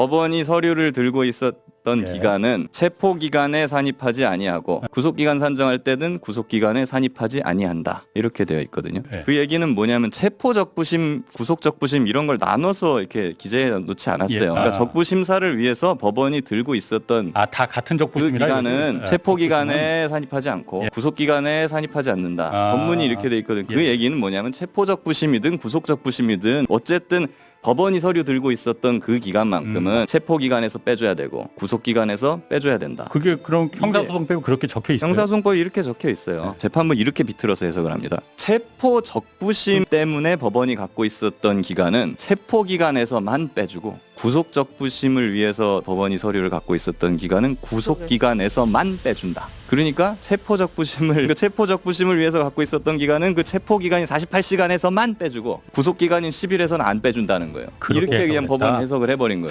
법원이 서류를 들고 있었던 예. 기간은 체포 기간에 산입하지 아니하고 구속 기간 산정할 때는 구속 기간에 산입하지 아니한다. 이렇게 되어 있거든요. 예. 그 얘기는 뭐냐면 체포 적부심, 구속 적부심 이런 걸 나눠서 이렇게 기재해 놓지 않았어요. 예. 그러니까 아. 적부 심사를 위해서 법원이 들고 있었던 아 다 같은 그 적부심이라 기간은? 예, 체포? 기간에 산입하지 않고 예. 구속 기간에 산입하지 않는다. 아. 법문이 이렇게 돼 있거든요. 그 예. 얘기는 뭐냐면 체포적 부심이든 구속적 부심이든 어쨌든 법원이 서류 들고 있었던 그 기간만큼은 체포 기간에서 빼줘야 되고 구속 기간에서 빼줘야 된다. 그게 그럼 형사소송 빼고 그렇게 적혀 있어요. 형사소송법이 이렇게 적혀 있어요. 재판부 이렇게 비틀어서 해석을 합니다. 체포 적부심 때문에 법원이 갖고 있었던 기간은 체포 기간에서만 빼주고 구속 적부심을 위해서 법원이 서류를 갖고 있었던 기간은 구속 기간에서만 빼준다. 그러니까 체포 적부심을 그 체포 적부심을 위해서 갖고 있었던 기간은 그 체포 기간이 48시간에서만 빼주고 구속 기간인 10일에서는 안 빼준다는 거예요. 그렇게 이렇게 그냥 해석을 했다. 법원 해석을 해버린 거예요.